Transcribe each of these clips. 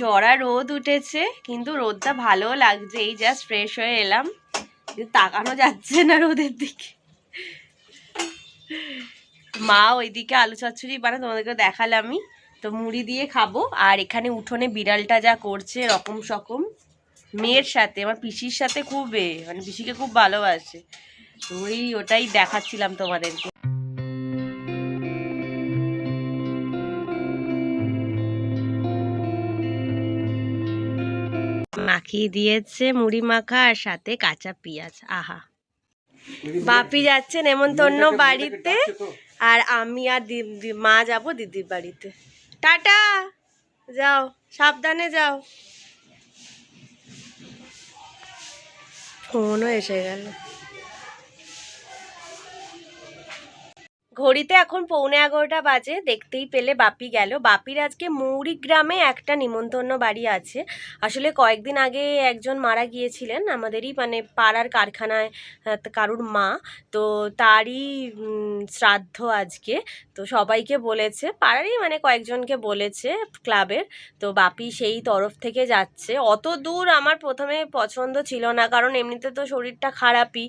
চড়া রোদ উঠেছে, কিন্তু রোদটা ভালো লাগছে। এই জাস্ট ফ্রেশ হয়ে এলাম। তাকানো যাচ্ছে না রোদের দিকে। মা ওইদিকে আলু চচ্চড়ি বানা তোমাদেরকে দেখালামই তো মুড়ি দিয়ে খাব। আর এখানে উঠোনে বিড়ালটা যা করছে, রকম সকম। মেয়ের সাথে, আমার পিসির সাথে খুব মানে পিসিকে খুব ভালোবাসে। ওই ওটাই দেখাচ্ছিলাম তোমাদেরকে। মাখিয়ে দিয়েছে মুড়ি মাখা আর সাথে কাঁচা পেঁয়াজ আহা। বাপি তো অন্য বাড়িতে। আর আমি আর মা যাব দিদির বাড়িতে। টাটা! যাও সাবধানে যাও। ফোনও এসে গেল। ঘড়িতে এখন পৌনে এগারোটা বাজে, দেখতেই পেলে বাপি গেল। বাপির আজকে মৌরি গ্রামে একটা নিমন্ত্রণ বাড়ি আছে। আসলে কয়েকদিন আগে একজন মারা গিয়েছিলেন, আমাদেরই মানে পাড়ার কারখানায় কারুর মা। তো তারই শ্রাদ্ধ আজকে। তো সবাইকে বলেছে, পাড়ারই মানে কয়েকজনকে বলেছে ক্লাবের। তো বাপি সেই তরফ থেকে যাচ্ছে। অত দূর আমার প্রথমে পছন্দ ছিল না, কারণ এমনিতে তো শরীরটা খারাপই।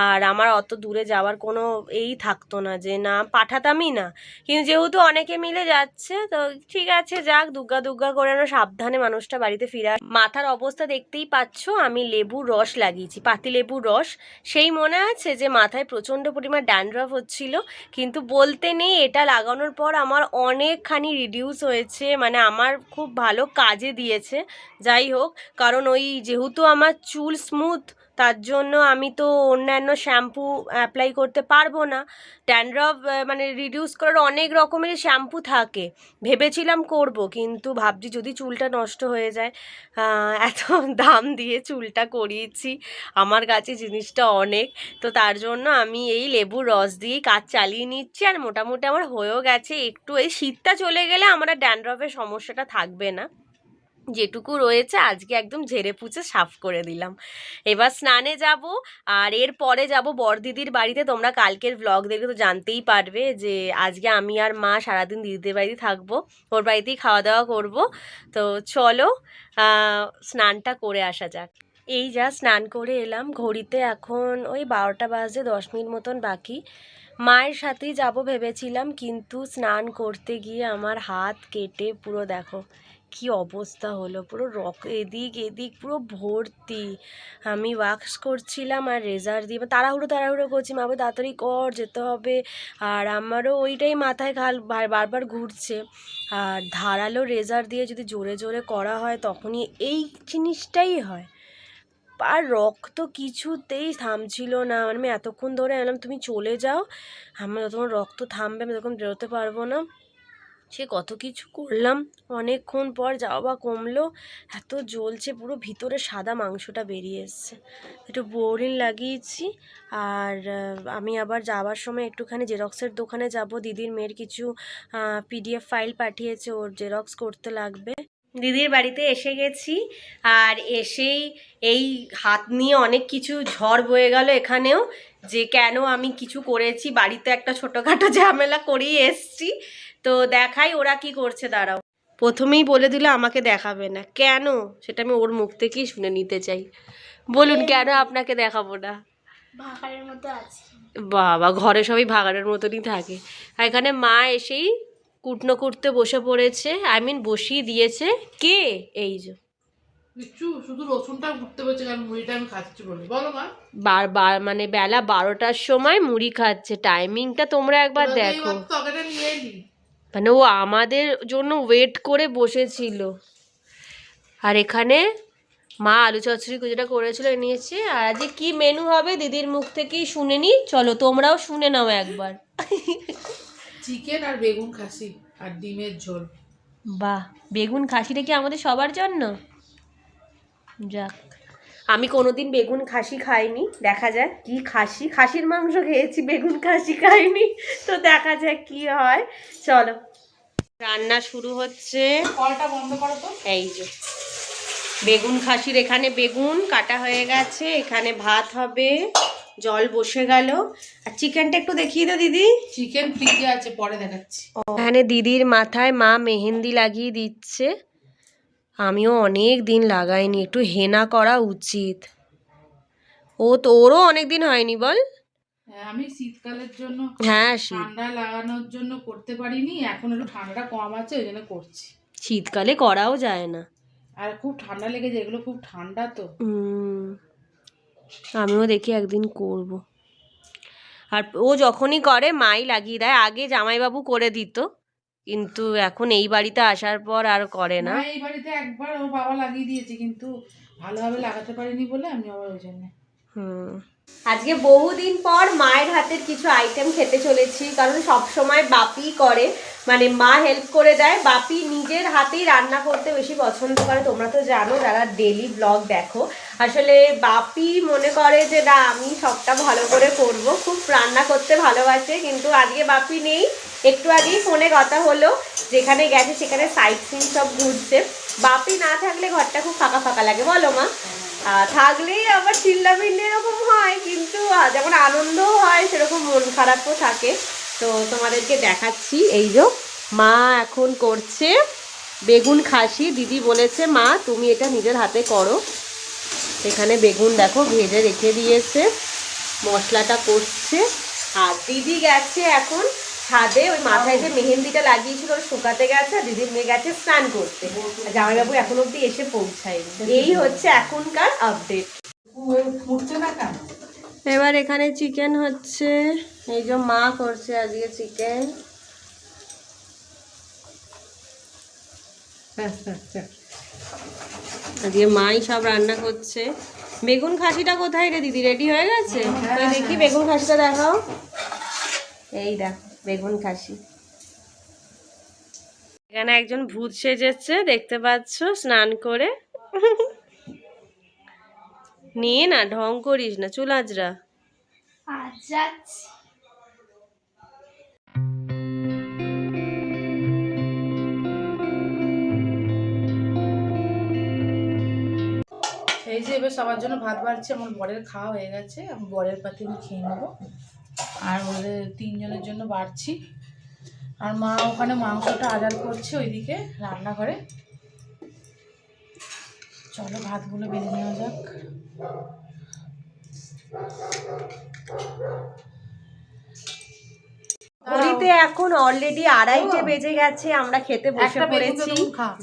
আর আমার অত দূরে যাওয়ার কোনো এই থাকতো না যে না, পাঠাতামই না। কিন্তু যেহেতু অনেকে মিলে যাচ্ছে, তো ঠিক আছে, যাক, দুগ্গা দুগ্গা করে সাবধানে মানুষটা বাড়িতে ফিরে মাথার অবস্থা দেখতেই পাচ্ছ, আমি লেবুর রস লাগিয়েছি, পাতি লেবুর রস। সেই মনে আছে যে, মাথায় প্রচণ্ড পরিমাণ ড্যান্ড্রফ হচ্ছিল, কিন্তু বলতে নেই, এটা লাগানোর পর আমার অনেকখানি রিডিউস হয়েছে মানে আমার খুব ভালো কাজে দিয়েছে। যাই হোক, কারণ ওই যেহেতু আমার চুল স্মুথ তার জন্য আমি তো অন্যান্য শ্যাম্পু অ্যাপ্লাই করতে পারব না। ড্যান্ড্রফ মানে রিডিউস করার অনেক রকমের শ্যাম্পু থাকে। ভেবেছিলাম করব, কিন্তু ভাবছি যদি চুলটা নষ্ট হয়ে যায় এত দাম দিয়ে চুলটা করিয়েছি, আমার কাছে জিনিসটা অনেক। তো তার জন্য আমি এই লেবুর রস দিয়েই কাজ চালিয়ে নিচ্ছি, আর মোটামুটি আমার হয়েও গেছে। একটু এই শীতটা চলে গেলে আমার ড্যান্ড্রফের সমস্যাটা থাকবে না। যেটুকু রয়েছে, আজকে একদম ঝেড়ে পুছে সাফ করে দিলাম। এবার স্নানে যাব, আর এর পরে যাব বড়দিদির বাড়িতে। তোমরা কালকের ব্লগ দেখে তো জানতেই পারবে যে, আজকে আমি আর মা সারাদিন দিদিদের বাড়িতে থাকব, ওর বাড়িতেই খাওয়া দাওয়া করব। তো চলো স্নানটা করে আসা যাক। এই যা স্নান করে এলাম, ঘড়িতে এখন ওই বারোটা বাজে, দশ মিনিট মতন বাকি। মায়ের সাথেই যাব ভেবেছিলাম, কিন্তু স্নান করতে গিয়ে আমার হাত কেটে পুরো দেখো কি অবস্থা হলো? পুরো রক এদিক এদিক পুরো ভর্তি। আমি ওয়াক্স করছিলাম আর রেজার দিয়ে তাড়াহুড়ো তাড়াহুড়ো করছি। মা বলে, তাড়াতাড়ি কর যেতে হবে। আর আমারও ওইটাই মাথায় খাল বারবার ঘুরছে। আর ধারালো রেজার দিয়ে যদি জোরে জোরে করা হয় তখনই এই জিনিসটাই হয়। আর রক্ত কিছুতেই থামছিল না। মানে আমি এতক্ষণ ধরে এলাম তুমি চলে যাও। আমার যতক্ষণ রক্ত থামবে আমি তখন বেরোতে পারব না। সে কত কিছু করলাম। অনেকক্ষণ পর যাওয়া বা কমলো। এত জ্বলছে, পুরো ভিতরে সাদা মাংসটা বেরিয়ে এসছে। একটু বোরিং লাগিয়েছি। আর আমি আবার যাওয়ার সময় একটুখানি জেরক্সের দোকানে যাব। দিদির মেয়ের কিছু পিডিএফ ফাইল পাঠিয়েছে। ওর জেরক্স করতে লাগবে। দিদির বাড়িতে এসে গেছি। আর এসেই এই হাত নিয়ে অনেক কিছু ঝড় বয়ে গেল এখানেও। যে কেন আমি কিছু করেছি। বাড়িতে একটা ছোটোখাটো ঝামেলা করেই এসছি। তো দেখাই ওরা কি করছে দাঁড়াও। প্রথমেই বলে দিল আমাকে দেখাবে না। কেন? সেটা আমি ওর মুখ থেকেই শুনে নিতে চাই। বলুন কেন আপনাকে দেখাবো না? ভাকারের মতো আছে। বাবা ঘরে সবাই ভাগাড়ের মতনই থাকে। আর এখানে মা এসেই কুটনো কুটতে বসে পড়েছে। আই মিন বসিয়ে দিয়েছে। কে? এই যে। বিচ্ছু শুধু রসুনটা ঘুরতে পেরেছে কারণ মুড়িটা আমি খাচ্ছি বলে। বলো মা। বার বার মানে বেলা বারোটার সময় মুড়ি খাচ্ছে। টাইমিংটা তোমরা একবার দেখো। নিয়ে এলি। মানে ও আমাদের জন্য ওয়েট করে বসেছিল। আর এখানে মা আলু চচ্চড়ি যেটা করেছিল নিয়েছে। আর আজকে কি মেনু হবে দিদির মুখ থেকেই শুনে নি চলো তোমরাও শুনে নাও একবার। চিকেন আর বেগুন খাসি আর ডিমের ঝোল। বাহ বেগুন খাসিটা কি আমাদের সবার জন্য? যাক। আমি কোনোদিন বেগুন খাসি খাইনি দেখা যাক কি খাসি। খাসির মাংস খেয়েছি বেগুন খাসি খাইনি তো দেখা যাক কি হয়। চলো রান্না শুরু হচ্ছে। কলটা বন্ধ করো তো। এই যে বেগুন খাসির এখানে বেগুন কাটা হয়ে গেছে এখানে ভাত হবে জল বসে গেল। আর চিকেনটা একটু দেখিয়ে দাও দিদি। চিকেন ফ্রিজে আছে পরে দেখাচ্ছি। এখানে দিদির মাথায় মা মেহেন্দি লাগিয়ে দিচ্ছে। আমিও অনেক দিন লাগাইনি একটু হেনা করা উচিত। ও তোরও অনেক দিন হয়নি বল? হ্যাঁ, আমি শীতকালের জন্য হ্যাঁ ঠান্ডা লাগানোর জন্য করতে পারিনি এখন একটু ঠান্ডাটা কম আছে ওই জন্য করছি। শীতকালে করাও যায় না। আর খুব ঠান্ডা লেগেছে এগুলো খুব ঠান্ডা তো। আমিও দেখি একদিন করব। আর ও যখনই করে মাই লাগিয়ে দেয় আগে জামাইবাবু করে দিত। কিন্তু এখন এই বাড়িতে আসার পর আর করে না। এই বাড়িতে একবার ও বাবা লাগিয়ে দিয়েছে কিন্তু ভালোভাবে লাগাতে পারিনি বলে আমি আবার ওই জন্য। হুম। আজকে বহুদিন পর মায়ের হাতের কিছু আইটেম খেতে চলেছি, কারণ সব সময় বাপি করে মানে মা হেল্প করে দেয়। বাপি নিজের হাতেই রান্না করতে বেশি পছন্দ করে। তোমরা তো জানো, যারা ডেলি ব্লগ দেখো, আসলে বাপি মনে করে যে, না, আমি সবটা ভালো করে করব। খুব রান্না করতে ভালোবাসে, কিন্তু আজকে বাপি নেই। একটু আগেই ফোনে কথা হলো, যেখানে গেছে সেখানে সাইট সিন সব ঘুরছে। বাপি না থাকলে ঘরটা খুব ফাঁকা ফাঁকা লাগে। বলো মা। থাকলেই আবার চিল্লা চিল্লামিল্লি এরকম হয়, কিন্তু যেমন আনন্দও হয়, সেরকম মন খারাপও থাকে। তো তোমাদেরকে দেখাচ্ছি, এই যে মা এখন করছে বেগুন খাসি। দিদি বলেছে, মা, তুমি এটা নিজের হাতে করো। এখানে বেগুন দেখো ভেজে রেখে দিয়েছে, মশলাটা করছে আর দিদি গেছে এখন ছাদে ওই মাথায় যে মেহেন্দিটা লাগিয়েছিল শুকাতে গেছে দিদির মেয়ে গেছে স্নান করতে। জামাইবাবু এখন অব্দি এসে পৌঁছায়নি। এই হচ্ছে এখনকার আপডেট এবার এখানে চিকেন হচ্ছে। এই যে মা করছে আজকে চিকেন আজকে মাই সব রান্না করছে। বেগুন খাসিটা কোথায় রে দিদি? রেডি হয়ে গেছে? দেখি বেগুন খাসিটা দেখাও। এই দেখ। বেগুন খাসি। এখানে একজন ভূত সেজেছে দেখতে পাচ্ছ? স্নান করে। নিয়ে না ঢং করিস না চুল আজরা এই যে এবার সবার জন্য ভাত বাড়ছে আমার বরের খাওয়া হয়ে গেছে আমি বরের পাতে আমি খেয়ে নেব। আর ওদের তিনজনের জন্য বাড়ছি। আর মা ওখানে মাংসটা আদার করছে ওইদিকে রান্নাঘরে। চলো ভাতগুলো বেড়ে নেওয়া যাক। ঘড়িতে এখন অলরেডি আড়াইটে বেজে গেছে আমরা খেতে বসে পড়েছি।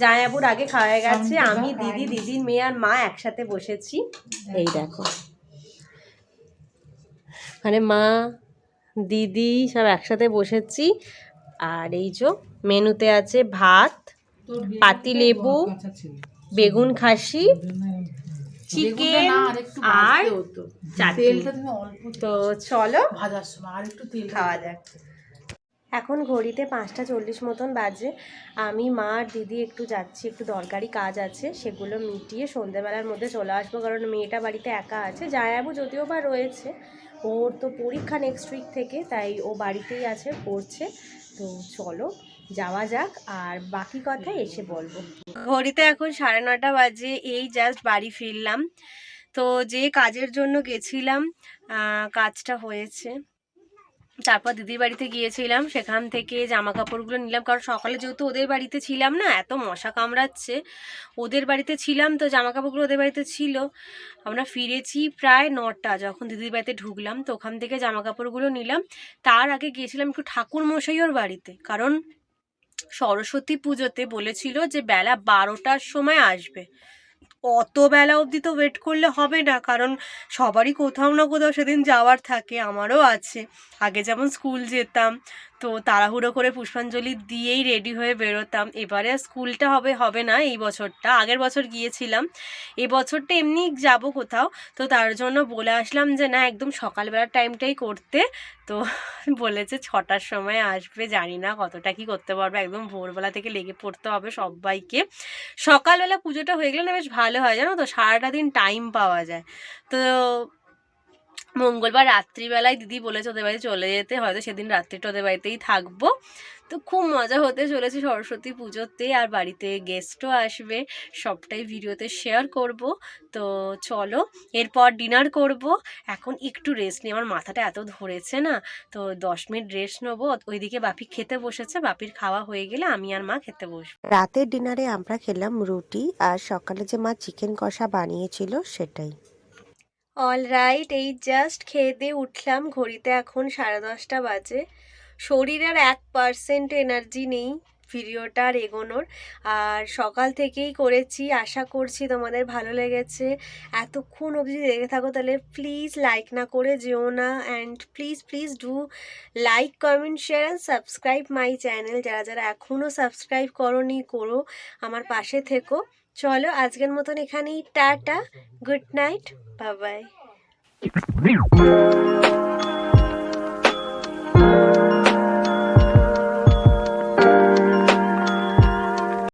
জায়াবুর আগে খাওয়া গেছে আমি দিদি দিদির মেয়ে আর মা একসাথে বসেছি। এই দেখো। মানে মা দিদি সব একসাথে বসেছি। আর এই যে মেনুতে আছে ভাত পাতিলেবু বেগুন খাসি চিকেন আর তো চলো খাওয়া যাক। এখন ঘড়িতে পাঁচটা চল্লিশ মতন বাজে। আমি মা আর দিদি একটু যাচ্ছি একটু দরকারি কাজ আছে সেগুলো মিটিয়ে সন্ধ্যেবেলার মধ্যে চলে আসব কারণ মেয়েটা বাড়িতে একা আছে। জায়াবু যদিও বা রয়েছে ওর তো পরীক্ষা নেক্সট উইক থেকে, তাই ও বাড়িতেই আছে, পড়ছে। তো চলো, যাওয়া যাক, আর বাকি কথা এসে বলব। ঘড়িতে এখন সাড়ে নটা বাজে, এই জাস্ট বাড়ি ফিরলাম। তো যে কাজের জন্য গেছিলাম কাজটা হয়েছে। তারপর দিদির বাড়িতে গিয়েছিলাম, সেখান থেকে জামা কাপড়গুলো নিলাম, কারণ সকালে যেহেতু ওদের বাড়িতে ছিলাম না, এত মশা কামড়াচ্ছে। ওদের বাড়িতে ছিলাম তো জামা কাপড়গুলো ওদের বাড়িতে ছিল। আমরা ফিরেছি প্রায় নটা, যখন দিদির বাড়িতে ঢুকলাম, তো ওখান থেকে জামা কাপড়গুলো নিলাম। তার আগে গিয়েছিলাম একটু ঠাকুর মশাই ওর বাড়িতে, কারণ সরস্বতী পুজোতে বলেছিল যে বেলা বারোটার সময় আসবে। অত বেলা অবধি তো ওয়েট করলে হবে না, কারণ সবারই কোথাও না কোথাও সেদিন যাওয়ার থাকে, আমারও আছে। আগে যেমন স্কুল যেতাম তো তাড়াহুড়ো করে পুষ্পাঞ্জলি দিয়েই রেডি হয়ে বেরোতাম। এবারে স্কুলটা হবে হবে না এই বছরটা, আগের বছর গিয়েছিলাম। এই বছরটা এমনি যাব কোথাও, তো তার জন্য বলে আসলাম যে, না, একদম সকালবেলার টাইমটাই করতে। তো বলেছে, ছটার সময় আসবে। জানি না কতটা কি করতে পারবে, একদম ভোরবেলা থেকে লেগে পড়তে হবে সবাইকে। সকালবেলা পুজোটা হয়ে গেলে না বেশ ভালো হয়, জানো তো? সারাটা দিন টাইম পাওয়া যায়। তো মঙ্গলবার রাত্রিবেলায় দিদি বলেছে ওদের বাড়িতে চলে যেতে, হয়তো সেদিন রাত্রিটা ওদের বাড়িতেই থাকব। তো খুব মজা হতে চলেছে সরস্বতী পুজোতে, আর বাড়িতে গেস্টও আসবে। সবটাই ভিডিওতে শেয়ার করব। তো চলো, এরপর ডিনার করব। এখন একটু রেস্ট নিই, আমার মাথাটা এত ধরেছে না। তো দশ মিনিট রেস্ট নেব। ওইদিকে বাপি খেতে বসেছে, বাপির খাওয়া হয়ে গেলে আমি আর মা খেতে বসবো। রাতের ডিনারে আমরা খেলাম রুটি, আর সকালে যে মা চিকেন কষা বানিয়েছিল সেটাই। অল রাইট এই জাস্ট খেয়ে দিয়ে উঠলাম, ঘড়িতে এখন সাড়ে দশটা বাজে। শরীরের এক পার্সেন্ট এনার্জি নেই ভিডিওটা আর এগোনোর। আর সকাল থেকেই করেছি, আশা করছি তোমাদের ভালো লেগেছে। এতক্ষণ অবধি দেখে থাকো, তাহলে প্লিজ লাইক না করে যেও না। And please please do like comment share and subscribe my channel যারা যারা এখনও সাবস্ক্রাইব করনি, করো। আমার পাশে থেকো। চলো আজকের মতন এখানেই tata good night Babai bye